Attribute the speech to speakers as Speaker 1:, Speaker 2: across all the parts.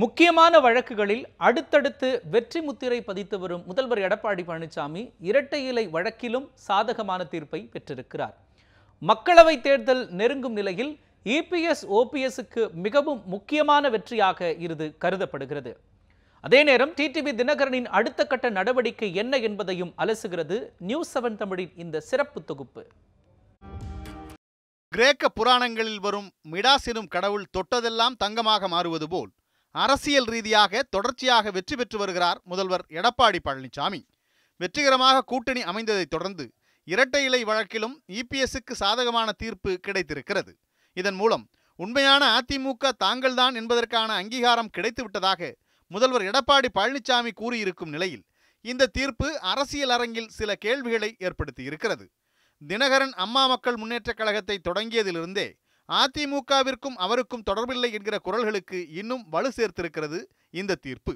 Speaker 1: முக்கியமான வழக்குகளில் அடுத்தடுத்து வெற்றி முத்திரை பதித்து வரும் முதல்வர் எடப்பாடி பழனிசாமி இரட்டை இலை வழக்கிலும் சாதகமான தீர்ப்பை பெற்றிருக்கிறார். மக்களவைத் தேர்தல் நெருங்கும் நிலையில் இபிஎஸ் ஓபிஎஸ்க்கு மிகவும் முக்கியமான வெற்றியாக இது கருதப்படுகிறது. அதே நேரம் டிடிவி தினகரனின் அடுத்த கட்ட நடவடிக்கை என்ன என்பதையும் அலசுகிறது நியூஸ் செவன் தமிழின் இந்த சிறப்பு தொகுப்பு.
Speaker 2: கிரேக்க புராணங்களில் வரும் மிடாஸ் எனும் கடவுள் தொட்டதெல்லாம் தங்கமாக மாறுவது போல் அரசியல் ரீதியாக தொடர்ச்சியாக வெற்றி பெற்று வருகிறார் முதல்வர் எடப்பாடி பழனிசாமி. வெற்றிகரமாக கூட்டணி அமைந்ததைத் தொடர்ந்து இரட்டை இலை வழக்கிலும் இபிஎஸ்க்கு சாதகமான தீர்ப்பு கிடைத்திருக்கிறது. இதன் மூலம் உண்மையான அதிமுக தாங்கள்தான் என்பதற்கான அங்கீகாரம் கிடைத்துவிட்டதாக முதல்வர் எடப்பாடி பழனிசாமி கூறியிருக்கும் நிலையில் இந்த தீர்ப்பு அரசியல் அரங்கில் சில கேள்விகளை ஏற்படுத்தியிருக்கிறது. தினகரன் அம்மா மக்கள் முன்னேற்றக் கழகத்தை தொடங்கியதிலிருந்தே அதிமுகவிற்கும் அவருக்கும் தொடர்பில்லை என்கிற குரல்களுக்கு இன்னும் வலு சேர்த்திருக்கிறது இந்த தீர்ப்பு.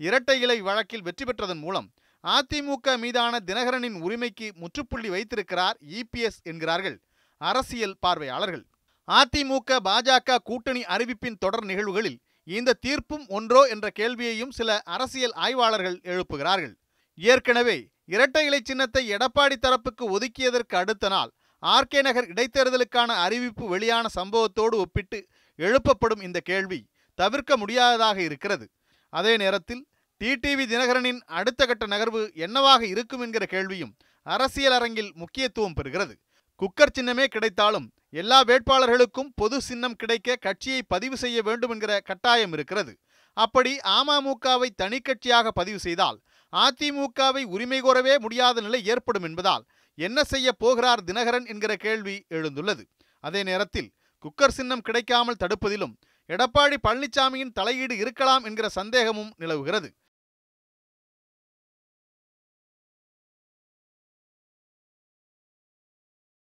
Speaker 2: இரட்டை இலை வழக்கில் வெற்றி பெற்றதன் மூலம் அதிமுக மீதான தினகரனின் உரிமைக்கு முற்றுப்புள்ளி வைத்திருக்கிறார் இபிஎஸ் என்கிறார்கள் அரசியல் பார்வையாளர்கள். அதிமுக பாஜக கூட்டணி அறிவிப்பின் தொடர் நிகழ்வுகளில் இந்த தீர்ப்பும் ஒன்றோ என்ற கேள்வியையும் சில அரசியல் ஆய்வாளர்கள் எழுப்புகிறார்கள். ஏற்கனவே இரட்டை இலை சின்னத்தை எடப்பாடி தரப்புக்கு ஒதுக்கியதற்கு அடுத்த நாள் ஆர்கே நகர் இடைத்தேர்தலுக்கான அறிவிப்பு வெளியான சம்பவத்தோடு ஒப்பிட்டு எழுப்பப்படும் இந்த கேள்வி தவிர்க்க முடியாததாக இருக்கிறது. அதே நேரத்தில் டிடிவி தினகரனின் அடுத்த கட்ட நகர்வு என்னவாக இருக்கும் என்கிற கேள்வியும் அரசியல் அரங்கில் முக்கியத்துவம் பெறுகிறது. குக்கர் சின்னமே கிடைத்தாலும் எல்லா வேட்பாளர்களுக்கும் பொது சின்னம் கிடைக்க கட்சியை பதிவு செய்ய வேண்டும் என்கிற கட்டாயம் இருக்கிறது. அப்படி அமமுகவை தனி கட்சியாக பதிவு செய்தால் அதிமுகவை உரிமை கோரவே முடியாத நிலை ஏற்படும் என்பதால் என்ன செய்ய போகிறார் தினகரன் என்கிற கேள்வி எழுந்துள்ளது. அதே நேரத்தில் குக்கர் சின்னம் கிடைக்காமல் தடுப்பதிலும் எடப்பாடி பழனிசாமியின் தலையீடு இருக்கலாம் என்கிற சந்தேகமும் நிலவுகிறது.